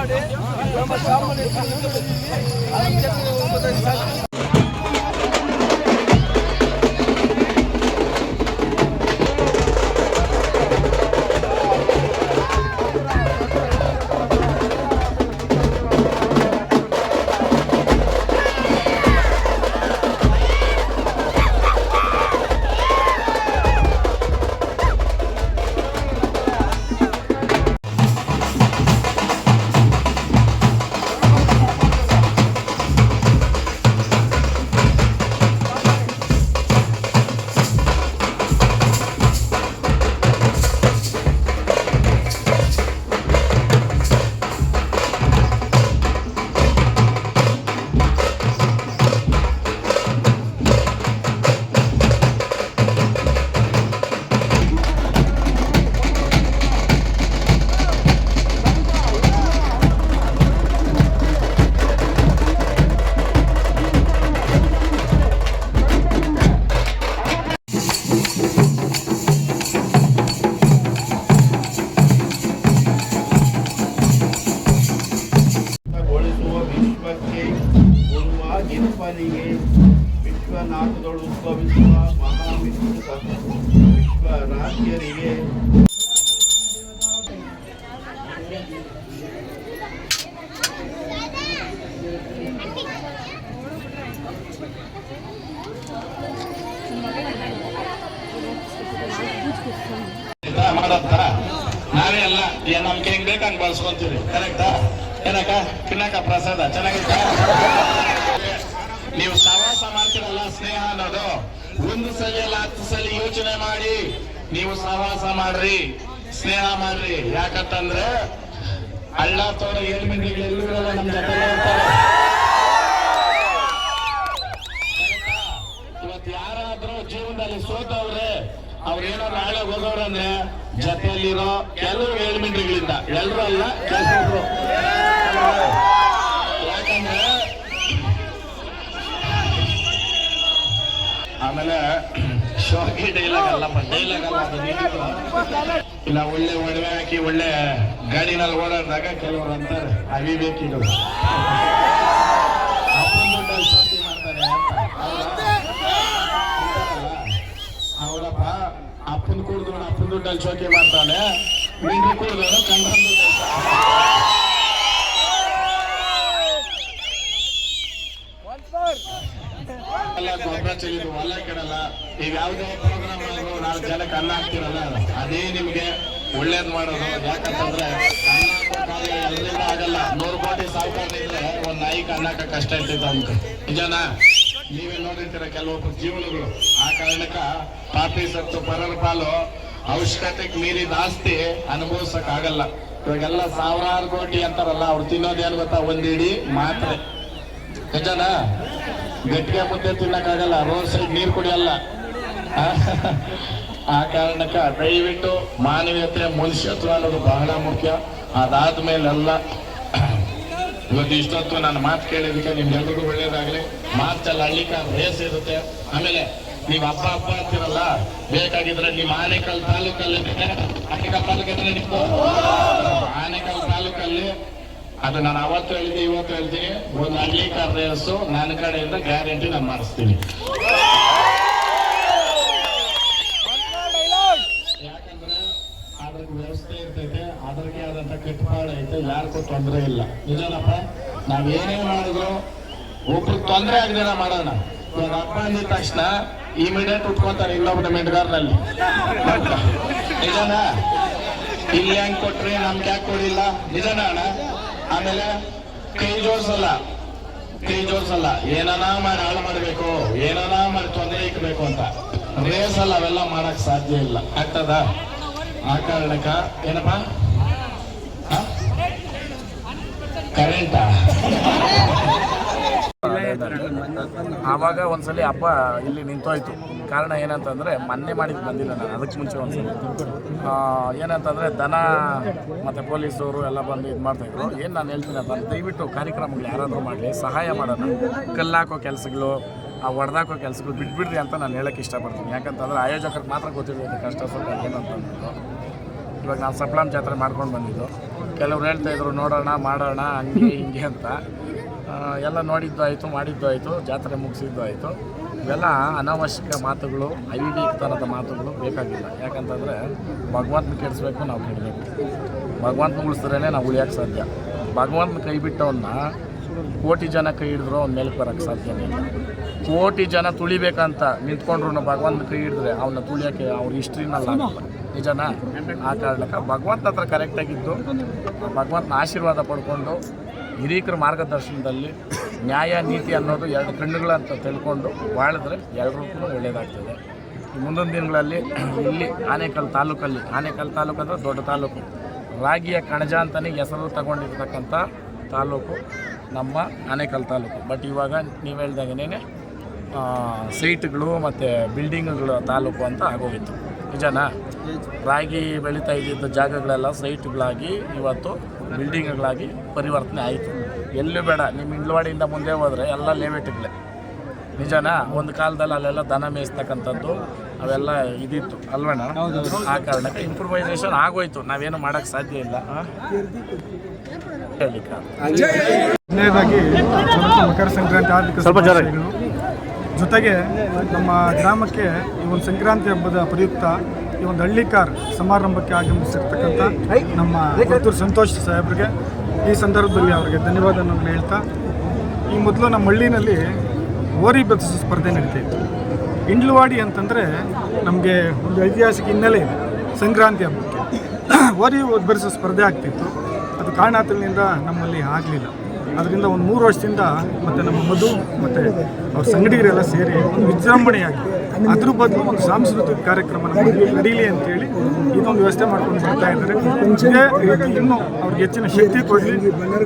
ಉಳ್ಳವಾಡೆ ನಮ್ಮ ಸಾಮಾನ್ಯ ಏನ್ ನಮ್ಗೆ ಹೆಂಗ್ ಬೇಕು ಹಂಗ್ ಬಳಸ್ಕೊಂತೀವಿ ಕರೆಕ್ಟಾ ಏನಕ್ಕ? ತಿನ್ನಕ ಪ್ರಸಾದ? ಚೆನ್ನಾಗಿತ್ತ? ನೀವು ಸವಾಸ ಮಾಡ್ತೀರಲ್ಲ ಸ್ನೇಹ ಅನ್ನೋದು. ಒಂದು ಸಲ ಅಲ್ಲ ಹತ್ತು ಸಲ ಯೋಚನೆ ಮಾಡಿ ನೀವು ಸವಾಸ ಮಾಡ್ರಿ. ಸ್ನೇಹ ಮಾಡ್ರಿ. ಯಾಕಂತಂದ್ರೆ ಹಳ್ಳ ತೋರ ಏಳ್ಮಿಂಡಿಗಳು ಎಲ್ಲೂ ನಮ್ಮ ನಮ್ ಜೊತೆ ಅವ್ರೇನೋ ನಾಳೆ ಹೋಗೋರಂದ್ರೆ ಜೊತೆಯಲ್ಲಿರೋ ಕೆಲವು ಏಳ್ಮಿಂಡ್ರಿಗಳಿಂದ ಎಲ್ಲರೂ ಅಲ್ಲ ಕೆಲವರು. ಯಾಕಂದ್ರೆ ಆಮೇಲೆ ಶೋಕಿ ಡೈಲಾಗ್ ಅಲ್ಲಪ್ಪ ಡೈಲಾಗ್ ಅಲ್ಲ ಇಲ್ಲ ಒಳ್ಳೆ ಒಡವೆ ಹಾಕಿ ಒಳ್ಳೆ ಗಾಡಿನಲ್ಲಿ ಓಡಾಡಿದಾಗ ಕೆಲವರು ಅಂತಾರೆ ಅವಿವೇಕಿಗಳು. ದುಡ್ಡಲ್ಲಿ ಶೋಕಿ ಮಾಡ್ತಾನೆ. ನೀನು ಕುಡಿದವನು ಅಲ್ಲ ಗೊಬ್ಬರ ಚೆಲ್ಲಿದ್ದು ಹೊಲ ಕೆಡಲ್ಲ ಈಗ ಯಾವುದೇ ಪ್ರೋಗ್ರಾಮ್ ಆದ್ರೂ ನಾಲ್ಕು ಜನಕ್ಕೆ ಅನ್ನ ಹಾಕ್ತಿರಲ್ಲ ಅದೇ ನಿಮ್ಗೆ ಒಳ್ಳೇದ್ ಮಾಡೋದು ಯಾಕಂತಂದ್ರೆ ಎಲ್ರಿಗೂ ಆಗಲ್ಲ ನೂರು ಕೋಟಿ ಸಾವಿರ ಇದ್ರೆ ಒಂದ್ ನಾಯಿ ಹಾಕಕ್ ಕಷ್ಟ ಇರ್ತಿತ್ತು ಅಂತ ನಿಜನಾ ನೀವೇ ನೋಡಿರ್ತೀರ ಕೆಲವೊಬ್ರು ಜೀವನಗಳು ಆ ಕಾರಣಕ್ಕ ಪಾಪಿ ಸತ್ತು ಪರರ ಪಾಲು ಅವಶ್ಯಕತೆಗೆ ಮೀರಿದ ಆಸ್ತಿ ಅನುಭವಿಸಕ್ ಆಗಲ್ಲ ಇವಾಗೆಲ್ಲ ಸಾವಿರಾರು ಕೋಟಿ ಅಂತಾರಲ್ಲ, ಅವ್ರು ತಿನ್ನೋದೇನು ಗೊತ್ತಾ? ಒಂದಿಡಿ ಮಾತ್ರೆ. ನಿಜನಾ ಗಟ್ಟಿಗೆ ಮುದ್ದೆ ತಿನ್ನಕ್ಕಾಗಲ್ಲ, ರೋಡ್ ಸೈಡ್ ನೀರು ಕುಡಿಯಲ್ಲ. ಆ? ಕಾರಣಕ್ಕೆ ದಯವಿಟ್ಟು ಮಾನವೀಯತೆ, ಮನುಷ್ಯತ್ವ ಅನ್ನೋದು ಬಹಳ ಮುಖ್ಯ. ಅದಾದ್ಮೇಲೆಲ್ಲ, ಇವತ್ತು ಇಷ್ಟೊತ್ತು ನಾನು ಮಾತು ಕೇಳಿದಕ್ಕೆ ನಿಮ್ಗೆಲ್ರಿಗೂ ಒಳ್ಳೇದಾಗಲಿ. ಮಾರ್ಚಲ್ಲಿ ಹಳ್ಳಿಕ ರೇಸ್ ಇರುತ್ತೆ. ಆಮೇಲೆ ನೀವ್ ಅಪ್ಪ ಅಪ್ಪ ಅಂತಿರಲ್ಲ, ಬೇಕಾಗಿದ್ರೆ ನಿಮ್ಮ ಆನೇಕಲ್ ತಾಲೂಕಲ್ಲಿ ಆನೇಕಲ್ ತಾಲೂಕಿದ್ರೆ ನಿಮ್ದು? ಆನೇಕಲ್ ತಾಲೂಕಲ್ಲಿ. ಅದು ನಾನು ಅವತ್ತು ಹೇಳ್ತೀನಿ, ಇವತ್ತು ಹೇಳ್ತೀನಿ. ಒಂದು ಹಳ್ಳಿ ಕಾರ್ ರೇಸು ನನ್ನ ಕಡೆಯಿಂದ ಗ್ಯಾರಂಟಿ ನಾನು ಮಾಡಿಸ್ತೀನಿ. ಯಾಕಂದ್ರೆ ಅದ್ರ ವ್ಯವಸ್ಥೆ ಇರ್ತೈತೆ ಅದಕ್ಕೆ ಆದಂತ ಕಟ್ಟುಪಾಡು ಐತೆ, ಯಾರಿಗೂ ತೊಂದರೆ ಇಲ್ಲ. ನಿಜನಪ್ಪ, ನಾವ್ ಏನೇ ಮಾಡಿದ್ರು, ಒಬ್ರು ತೊಂದರೆ ಆಗದಿರ ಮಾಡೋಣ. ಅಪ್ಪ ಅಂದಿದ ತಕ್ಷಣ ಇಮಿಡಿಯೇಟ್ ಉಟ್ಕೊಂತಾರೆ ಇಲ್ಲೊಬ್ಬ ಮೆಂಟ್ಗಾರ್ನಲ್ಲಿ ನಿಜನಾ? ಇಲ್ಲಿ ಹೆಂಗ್ ಕೊಟ್ರಿ? ನಮ್ ಯಾಕೆ ಕೊಡಿಲ್ಲ? ನಿಜನಾ ಅಣ್ಣ? ಆಮೇಲೆ ಕೈ ಜೋಡ್ಸಲ್ಲ. ಕೈ ಜೋಡ್ಸಲ್ಲ. ಏನನ ಮಾಡಿ ಹಾಳು ಮಾಡಬೇಕು? ಏನನ ಮಾಡಿ ತೊಂದರೆ ಇಕ್ಬೇಕು ಅಂತ. ರೇಸ್ ಅಲ್ಲ ಅವೆಲ್ಲ ಮಾಡಕ್ ಸಾಧ್ಯ ಇಲ್ಲ. ಆಗ್ತದ? ಆ ಕಾರಣಕ್ಕ ಏನಪ್ಪ? ಕರೆಂಟಾ ಆವಾಗ ಒಂದ್ಸಲಿ ಹಬ್ಬ ಇಲ್ಲಿ ನಿಂತೋಯ್ತು. ಕಾರಣ ಏನಂತಂದ್ರೆ ಮೊನ್ನೆ ಮಾಡಿದ್ದು ಬಂದಿಲ್ಲ ನಾನು, ಅದಕ್ಕೆ ಮುಂಚೆ ಒಂದ್ಸಲಿ. ಏನಂತಂದ್ರೆ ದನ ಮತ್ತೆ ಪೊಲೀಸವರು ಎಲ್ಲ ಬಂದು ಇದು ಮಾಡ್ತಾಯಿದ್ರು ಏನು ನಾನು ಹೇಳ್ತೀನಿ ಅಂತ ದಯವಿಟ್ಟು ಕಾರ್ಯಕ್ರಮಗಳು ಯಾರಾದರೂ ಮಾಡಲಿ, ಸಹಾಯ ಮಾಡೋಣ. ಕಲ್ಲಾಕೋ ಕೆಲಸಗಳು, ಆ ಹೊಡೆದಾಕೋ ಕೆಲಸಗಳು ಬಿಟ್ಬಿಡ್ರಿ ಅಂತ ನಾನು ಹೇಳೋಕ್ಕೆ ಇಷ್ಟಪಡ್ತೀನಿ. ಯಾಕಂತಂದ್ರೆ ಆಯೋಜಕರಿಗೆ ಮಾತ್ರ ಗೊತ್ತಿರೋದು ಕಷ್ಟ ಸ್ವಲ್ಪ ಏನಂತ ಇವಾಗ ನಾವು ಸಪ್ಲಾಂ ಜಾತ್ರೆ ಮಾಡ್ಕೊಂಡು ಬಂದಿದ್ದು. ಕೆಲವ್ರು ಹೇಳ್ತಾ ಇದ್ರು, ನೋಡೋಣ, ಮಾಡೋಣ, ಹಂಗೆ, ಹಿಂಗೆ ಅಂತ. ಎಲ್ಲ ನೋಡಿದ್ದು ಆಯಿತು ಮಾಡಿದ್ದು ಆಯಿತು ಜಾತ್ರೆ ಮುಗಿಸಿದ್ದು ಆಯಿತು ಇವೆಲ್ಲ ಅನಾವಶ್ಯಕ ಮಾತುಗಳು ಐಡಿತನದ ಮಾತುಗಳು ಬೇಕಾಗಿಲ್ಲ. ಯಾಕಂತಂದರೆ ಭಗವಂತನ ಕೆಡಿಸ್ಬೇಕು ನಾವು ಕೆಡಬೇಕು. ಭಗವಂತನ ಉಳಿಸಿದ್ರೇ ನಾವು ಉಳಿಯೋಕ್ಕೆ ಸಾಧ್ಯ. ಭಗವಂತನ ಕೈ ಬಿಟ್ಟವನ್ನ ಕೋಟಿ ಜನ ಕೈ ಹಿಡಿದ್ರು ಅವ್ನ ಮೇಲೆ ಬರೋಕ್ಕೆ ಸಾಧ್ಯನೇ ಇಲ್ಲ. ಕೋಟಿ ಜನ ತುಳಿಬೇಕಂತ ನಿಂತ್ಕೊಂಡ್ರು ಭಗವಂತನ ಕೈ ಹಿಡಿದ್ರೆ ಅವನ್ನ ತುಳಿಯೋಕ್ಕೆ ಅವ್ರ ಹಿಸ್ಟ್ರಿನಲ್ಲ ನಿಜನಾ? ಆ ಕಾರಣಕ್ಕೆ ಭಗವಂತ ಹತ್ರ ಕರೆಕ್ಟಾಗಿತ್ತು ಭಗವಂತನ ಆಶೀರ್ವಾದ ಪಡ್ಕೊಂಡು ಹಿರೀಕರ ಮಾರ್ಗದರ್ಶನದಲ್ಲಿ ನ್ಯಾಯ, ನೀತಿ ಅನ್ನೋದು ಎರಡು ಕಣ್ಣುಗಳಂತ ತಿಳ್ಕೊಂಡು ಬಾಳಿದ್ರೆ ಎಲ್ರಿಗೂ ಒಳ್ಳೆಯದಾಗ್ತದೆ ಮುಂದಿನ ದಿನಗಳಲ್ಲಿ ಇಲ್ಲಿ ಆನೇಕಲ್ ತಾಲೂಕಲ್ಲಿ, ಆನೇಕಲ್ ತಾಲೂಕು ಅಂದರೆ ದೊಡ್ಡ ತಾಲೂಕು. ರಾಗಿಯ ಕಣಜ ಅಂತಲೇ ಹೆಸರು ತಗೊಂಡಿರ್ತಕ್ಕಂಥ ತಾಲೂಕು ನಮ್ಮ ಆನೇಕಲ್ ತಾಲೂಕು. ಬಟ್ ಇವಾಗ ನೀವು ಹೇಳ್ದಾಗೇನೆ ಸೈಟ್ಗಳು ಮತ್ತು ಬಿಲ್ಡಿಂಗ್ಗಳು ತಾಲೂಕು ಅಂತ ಆಗೋಗಿತ್ತು. ನಿಜನಾ? ರಾಗಿ ಬೆಳೀತಾ ಇದ್ದಿದ್ದ ಜಾಗಗಳೆಲ್ಲ ಸೈಟ್ಗಳಾಗಿ ಇವತ್ತು ಬಿಲ್ಡಿಂಗ್ಗಳಾಗಿ ಪರಿವರ್ತನೆ ಆಯಿತು. ಎಲ್ಲೂ ಬೇಡ ನಿಮ್ಮ ಇಂಡ್ಲವಾಡಿಯಿಂದ ಮುಂದೆ ಹೋದರೆ ಎಲ್ಲ ಲೇಔಟ್ಗಳೇ. ನಿಜನಾ? ಒಂದು ಕಾಲದಲ್ಲಿ ಅಲ್ಲೆಲ್ಲ ದನ ಮೇಯಿಸ್ತಕ್ಕಂಥದ್ದು ಅವೆಲ್ಲ ಇದಿತ್ತು. ಅಲ್ವಣ್ಣ ಆ ಕಾರಣಕ್ಕೆ ಇಂಪ್ರೂವೈಸೇಷನ್ ಆಗೋಯ್ತು. ನಾವೇನು ಮಾಡೋಕ್ಕೆ ಸಾಧ್ಯ ಇಲ್ಲ. ಮಕರ ಸಂಕ್ರಾಂತಿ ಆರ್ಥಿಕ ಜೊತೆಗೆ ನಮ್ಮ ಗ್ರಾಮಕ್ಕೆ ಈ ಒಂದು ಸಂಕ್ರಾಂತಿ ಹಬ್ಬದ ಪ್ರಯುಕ್ತ ಈ ಒಂದು ಹಳ್ಳಿ ಕಾರ್ ಸಮಾರಂಭಕ್ಕೆ ಆಗಮಿಸಿರ್ತಕ್ಕಂಥ ನಮ್ಮ ಪುತ್ತೂರು ಸಂತೋಷ್ ಸಾಹೇಬ್ರಿಗೆ ಈ ಸಂದರ್ಭದಲ್ಲಿ ಅವರಿಗೆ ಧನ್ಯವಾದವನ್ನು ಹೇಳ್ತಾ, ಈ ಮೊದಲು ನಮ್ಮ ಹಳ್ಳಿನಲ್ಲಿ ಓರಿ ಬೆದರಿಸೋ ಸ್ಪರ್ಧೆ ನಡೀತಿತ್ತು ಇಂಡ್ಲುವಾಡಿ ಅಂತಂದರೆ ನಮಗೆ ಒಂದು ಐತಿಹಾಸಿಕ ಹಿನ್ನೆಲೆ ಇದೆ, ಸಂಕ್ರಾಂತಿ ಹಬ್ಬಕ್ಕೆ. ಓರಿ ಬೆರೆಸೋ ಸ್ಪರ್ಧೆ ಆಗ್ತಿತ್ತು. ಅದು ಕಾರಣಾತಲಿನಿಂದ ನಮ್ಮಲ್ಲಿ ಆಗಲಿಲ್ಲ. ಅದರಿಂದ ಒಂದು ಮೂರು ವರ್ಷದಿಂದ ಮತ್ತು ನಮ್ಮ ಮಧು ಮತ್ತು ಅವ್ರ ಸಂಗಡಿಗರೆಲ್ಲ ಸೇರಿ ಒಂದು ವಿಜೃಂಭಣೆಯಾಗಿ ಅದ್ರ ಬದಲು ಒಂದು ಸಾಂಸ್ಕೃತಿಕ ಕಾರ್ಯಕ್ರಮ ನಡೀಲಿ ಅಂತೇಳಿ ಇದೊಂದು ವ್ಯವಸ್ಥೆ ಮಾಡ್ಕೊಂಡು ಬರ್ತಾ ಇದ್ದಾರೆ. ಇದೇ ಇನ್ನು ಅವ್ರಿಗೆ ಹೆಚ್ಚಿನ ಶಕ್ತಿ ಕೊಡಲಿ.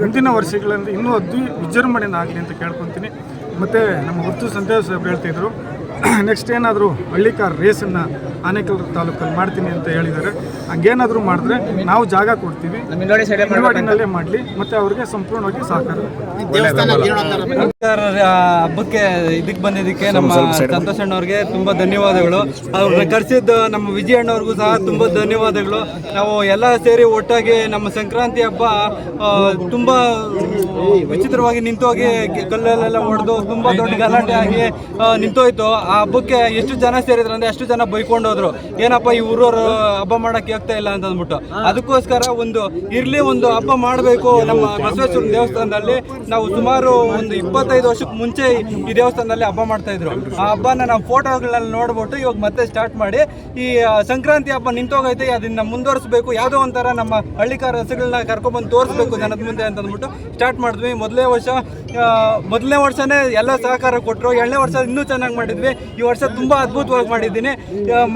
ಮುಂದಿನ ವರ್ಷಗಳಲ್ಲಿ ಇನ್ನೂ ಅದ್ವಿ ವಿಜೃಂಭಣೆನ ಆಗಲಿ ಅಂತ ಕೇಳ್ಕೊತೀನಿ. ಮತ್ತು ನಮ್ಮ ಹೊತ್ತು ಸಾಹೇಬ್ರು ಹೇಳ್ತಿದ್ರು ನೆಕ್ಸ್ಟ್ ಏನಾದರೂ ಹಳ್ಳಿಕಾರ್ ರೇಸನ್ನು ಆನೇಕಲ್ ತಾಲೂಕಲ್ಲಿ ಮಾಡ್ತೀನಿ ಅಂತ ಹೇಳಿದ್ದಾರೆ. ಹಂಗೇನಾದರೂ ಮಾಡಿದ್ರೆ ನಾವು ಜಾಗ ಕೊಡ್ತೀವಿ. ಮಿಲ್ವಾಡಿನಲ್ಲೇ ಮಾಡಲಿ, ಮತ್ತು ಅವ್ರಿಗೆ ಸಂಪೂರ್ಣವಾಗಿ ಸಹಕಾರ. ಹಬ್ಬಕ್ಕೆ ಇದಕ್ಕೆ ಬಂದಿದ್ದಕ್ಕೆ ನಮ್ಮ ಸಂತೋಷ್ ಅಣ್ಣವ್ರಿಗೆ ತುಂಬ ಧನ್ಯವಾದಗಳು. ಅವ್ರನ್ನ ಕರೆಸಿದ್ದು ನಮ್ಮ ವಿಜಯ ಅಣ್ಣವ್ರಿಗೂ ಸಹ ತುಂಬ ಧನ್ಯವಾದಗಳು. ನಾವು ಎಲ್ಲ ಸೇರಿ ಒಟ್ಟಾಗಿ ನಮ್ಮ ಸಂಕ್ರಾಂತಿ ಹಬ್ಬ ತುಂಬ ವಿಚಿತ್ರವಾಗಿ ನಿಂತೋಗಿ ಕಲ್ಲಲ್ಲೆಲ್ಲ ಹೊಡೆದು ತುಂಬ ದೊಡ್ಡ ಗಲಾಟೆ ಆಗಿ ನಿಂತೋಯ್ತು. ಆ ಹಬ್ಬಕ್ಕೆ ಎಷ್ಟು ಜನ ಸೇರಿದ್ರು ಅಂದ್ರೆ ಅಷ್ಟು ಜನ ಬೈಕೊಂಡು ಹೋದ್ರು ಏನಪ್ಪ ಈ ಊರವ್ರು ಹಬ್ಬ ಮಾಡಕ್ಕೆ ಆಗ್ತಾ ಇಲ್ಲ ಅಂತ ಅಂದ್ಬಿಟ್ಟು ಅದಕ್ಕೋಸ್ಕರ ಒಂದು ಇರ್ಲಿ ಒಂದು ಹಬ್ಬ ಮಾಡಬೇಕು ನಮ್ಮ ಬಸವೇಶ್ವರ ದೇವಸ್ಥಾನದಲ್ಲಿ. ನಾವು ಸುಮಾರು ಒಂದು ಇಪ್ಪತ್ತೈದು ವರ್ಷಕ್ಕೆ ಮುಂಚೆ ಈ ದೇವಸ್ಥಾನದಲ್ಲಿ ಹಬ್ಬ ಮಾಡ್ತಾ ಇದ್ರು. ಆ ಹಬ್ಬನ ನಾವು ಫೋಟೋಗಳನ್ನ ನೋಡ್ಬಿಟ್ಟು ಇವಾಗ ಮತ್ತೆ ಸ್ಟಾರ್ಟ್ ಮಾಡಿ ಈ ಸಂಕ್ರಾಂತಿ ಹಬ್ಬ ನಿಂತೋಗೈತೆ ಅದನ್ನ ಮುಂದುವರಿಸಬೇಕು. ಯಾವುದೋ ಒಂಥರ ನಮ್ಮ ಹಳ್ಳಿಕಾರ ರಸಗಳನ್ನ ಕರ್ಕೊಂಡ್ಬಂದು ತೋರಿಸ್ಬೇಕು ಜನದ ಮುಂದೆ ಅಂತ ಅಂದ್ಬಿಟ್ಟು ಸ್ಟಾರ್ಟ್ ಮಾಡಿದ್ವಿ. ಮೊದಲನೇ ವರ್ಷ ಮೊದಲನೇ ವರ್ಷನೇ ಎಲ್ಲ ಸಹಕಾರ ಕೊಟ್ಟರು ಎರಡನೇ ವರ್ಷ ಇನ್ನೂ ಚೆನ್ನಾಗಿ ಮಾಡಿದ್ವಿ. ಈ ವರ್ಷ ತುಂಬ ಅದ್ಭುತವಾಗಿ ಮಾಡಿದ್ದೀನಿ.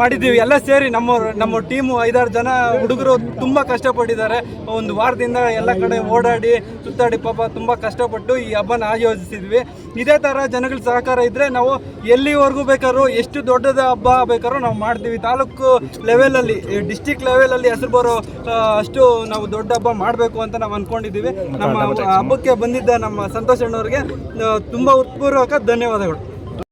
ಮಾಡಿದ್ದೀವಿ. ಎಲ್ಲ ಸೇರಿ ನಮ್ಮ ನಮ್ಮ ಟೀಮು ಐದಾರು ಜನ ಹುಡುಗರು ತುಂಬ ಕಷ್ಟಪಟ್ಟಿದ್ದಾರೆ. ಒಂದು ವಾರದಿಂದ ಎಲ್ಲ ಕಡೆ ಓಡಾಡಿ ಸುತ್ತಾಡಿ ಪಾಪ ತುಂಬ ಕಷ್ಟಪಟ್ಟು ಈ ಹಬ್ಬನ ಆಯೋಜಿಸಿದ್ವಿ. ಇದೇ ಥರ ಜನಗಳ ಸಹಕಾರ ಇದ್ದರೆ ನಾವು ಎಲ್ಲಿವರೆಗೂ ಬೇಕಾದ್ರೂ ಎಷ್ಟು ದೊಡ್ಡದ ಹಬ್ಬ ಬೇಕಾದ್ರೂ ನಾವು ಮಾಡ್ತೀವಿ. ತಾಲೂಕು ಲೆವೆಲಲ್ಲಿ ಡಿಸ್ಟಿಕ್ ಲೆವೆಲಲ್ಲಿ ಹೆಸರು ಬರೋ ಅಷ್ಟು ನಾವು ದೊಡ್ಡ ಹಬ್ಬ ಮಾಡಬೇಕು ಅಂತ ನಾವು ಅಂದ್ಕೊಂಡಿದ್ದೀವಿ ನಮ್ಮ ಹಬ್ಬಕ್ಕೆ ಬಂದಿದ್ದ ನಮ್ಮ ಸಂತೋಷ್ ಅಣ್ಣವ್ರಿಗೆ ತುಂಬ ಉತ್ಪೂರ್ವಕ ಧನ್ಯವಾದಗಳು.